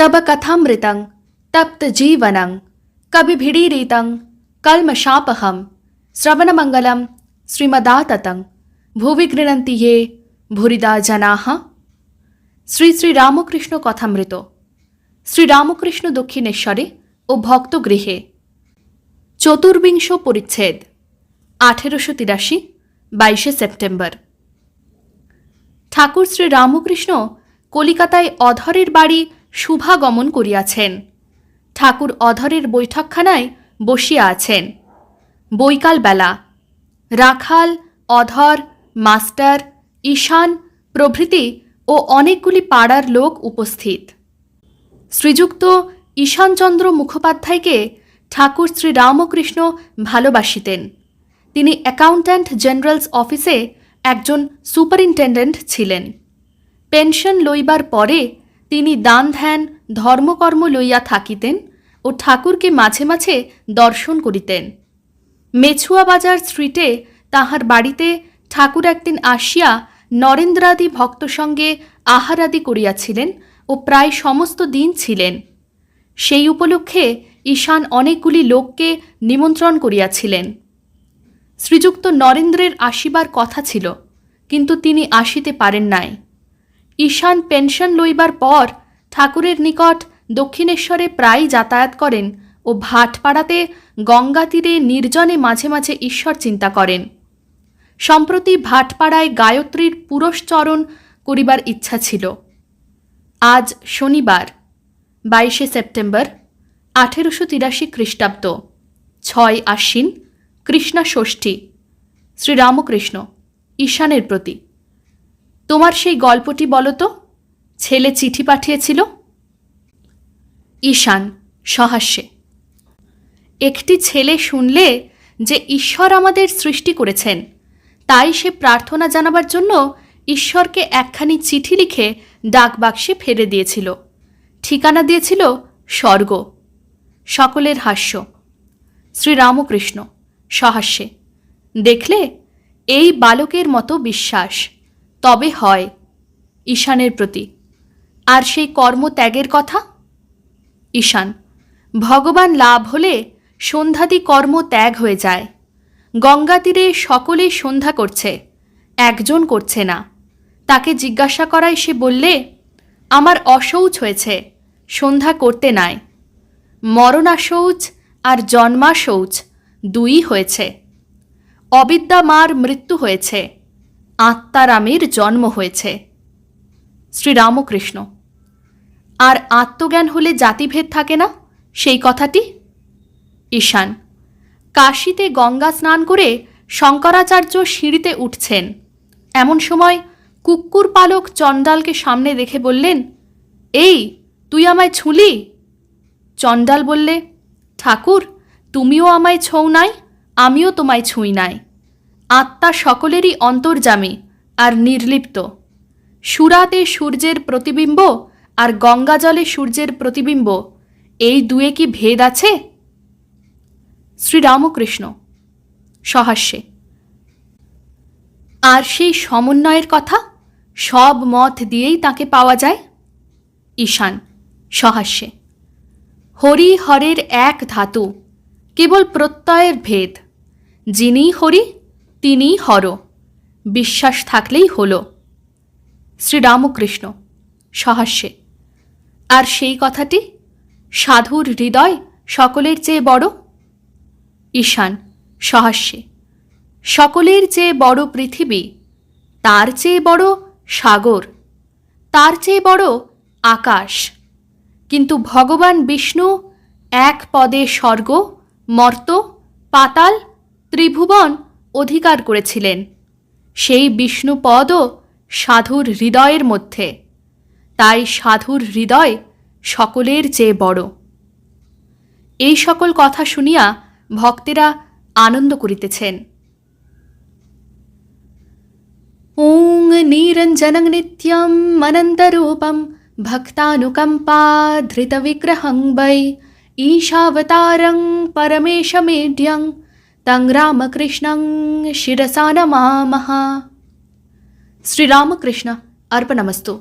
तब कथामृतं तप्तजीवनं कविभिडीरितं कल्मषापहं श्रवणमङ्गलं श्रीमदाततं ভুবি গৃণন্তি য়ে ভুরিদা জানাহ শ্রী শ্রী রামকৃষ্ণ কথামৃত শ্রী রামকৃষ্ণ দক্ষিণেশ্বরে ও ভক্তগৃহে চতুর্বিংশ পরিচ্ছেদ আঠেরোশো তিরাশি বাইশে সেপ্টেম্বর ঠাকুর শ্রী রামকৃষ্ণ কলিকাতায় অধরের বাড়ি শুভাগমন করিয়াছেন। ঠাকুর অধরের বৈঠকখানায় বসিয়া আছেন। বৈকাল বেলা রাখাল, অধর, মাস্টার, ঈশান প্রভৃতি ও অনেকগুলি পাড়ার লোক উপস্থিত। শ্রীযুক্ত ঈশানচন্দ্র মুখোপাধ্যায়কে ঠাকুর শ্রী রামকৃষ্ণ ভালোবাসিতেন। তিনি অ্যাকাউন্ট্যান্ট জেনারেলস অফিসে একজন সুপারিনটেন্ডেন্ট ছিলেন। পেনশন লইবার পরে তিনি দান, ধ্যান, ধর্মকর্ম লইয়া থাকিতেন ও ঠাকুরকে মাঝে মাঝে দর্শন করিতেন। মেছুয়া বাজার স্ট্রিটে তাহার বাড়িতে ঠাকুর একদিন আসিয়া নরেন্দ্রাদি ভক্ত সঙ্গে আহারাদি করিয়াছিলেন ও প্রায় সমস্ত দিন ছিলেন। সেই উপলক্ষে ঈশান অনেকগুলি লোককে নিমন্ত্রণ করিয়াছিলেন। শ্রীযুক্ত নরেন্দ্রের আসিবার কথা ছিল, কিন্তু তিনি আসিতে পারেন নাই। ঈশান পেনশন লইবার পর ঠাকুরের নিকট দক্ষিণেশ্বরে প্রায় যাতায়াত করেন ও ভাটপাড়াতে গঙ্গা তীরে নির্জনে মাঝে মাঝে ঈশ্বর চিন্তা করেন। সম্প্রতি ভাটপাড়ায় গায়ত্রীর পুরস্চরণ করিবার ইচ্ছা ছিল। আজ শনিবার, বাইশে সেপ্টেম্বর, আঠেরোশো তিরাশি খ্রিস্টাব্দ, ছয় আশ্বিন, কৃষ্ণা ষষ্ঠী, শ্রীরামকৃষ্ণ, ঈশানের প্রতি তোমার সেই গল্পটি বলো তো। ছেলে চিঠি পাঠিয়েছিল। ঈশান, সহাস্যে। একটি ছেলে শুনলে যে ঈশ্বর আমাদের সৃষ্টি করেছেন, তাই সে প্রার্থনা জানাবার জন্য ঈশ্বরকে একখানি চিঠি লিখে ডাকবাক্সে ফেলে দিয়েছিল। ঠিকানা দিয়েছিল স্বর্গ। সকলের হাস্য। শ্রীরামকৃষ্ণ, সহাস্যে। দেখলে, এই বালকের মতো বিশ্বাস। তবে হয়, ঈশানের প্রতি। আর সেই কর্মত্যাগের কথা? ঈশান, ভগবান লাভ হলে সন্ধ্যাদি কর্ম ত্যাগ হয়ে যায়। গঙ্গা তীরে সকলে সন্ধ্যা করছে, একজন করছে না। তাকে জিজ্ঞাসা করায় সে বললে, আমার অশৌচ হয়েছে, সন্ধ্যা করতে নাই। মরণাশৌচ আর জন্মাশৌচ দুই হয়েছে। অবিদ্যা মার মৃত্যু হয়েছে। আত্মারামের জন্ম হয়েছে। শ্রীরামকৃষ্ণ। আর আত্মজ্ঞান হলে জাতিভেদ থাকে না? সেই কথাটি? ঈশান। কাশীতে গঙ্গা স্নান করে শঙ্করাচার্য সিঁড়িতে উঠছেন। এমন সময় কুকুর পালক চণ্ডালকে সামনে রেখে বললেন, এই, তুই আমায় ছুঁলি? চণ্ডাল বললে, ঠাকুর, তুমিও আমায় ছৌ নাই, আমিও তোমায় ছুঁই নাই। আত্মা সকলেরই অন্তর্জামী আর নির্লিপ্ত। সুরাতে সূর্যের প্রতিবিম্ব আর গঙ্গা জলে সূর্যের প্রতিবিম্ব, এই দুয়ে কি ভেদ আছে? শ্রীরামকৃষ্ণ। সহাস্যে। আর সেই সমন্বয়ের কথা সব মত দিয়েই তাকে পাওয়া যায়? ঈশান। সহাস্যে। হরি হরের এক ধাতু, কেবল প্রত্যয়ের ভেদ। যিনি হরি তিনি হর। বিশ্বাস থাকলেই হল। শ্রীরামকৃষ্ণ, সহাস্যে। আর সেই কথাটি সাধুর হৃদয় সকলের চেয়ে বড়? ঈশান, সহাস্যে। সকলের চেয়ে বড় পৃথিবী, তার চেয়ে বড় সাগর, তার চেয়ে বড় আকাশ। কিন্তু ভগবান বিষ্ণু এক পদে স্বর্গ, মর্ত, পাতাল, ত্রিভুবন অধিকার করেছিলেন সেই বিষ্ণু পদও সাধুর হৃদয়ের মধ্যে তাই সাধুর হৃদয় সকলের চেয়ে বড় এই সকল কথা শুনিয়া ভক্তেরা আনন্দ করিতেছেন ॐ निरञ्जनं नित्यम् अनन्तरूपं भक्तानुकम्पाधृतविग्रहं वै ईशावतारं परमेशमेढ्यं तं రామకృష్ణం శిరసా నమామహ శ్రీరామకృష్ణ అర్పణమస్తు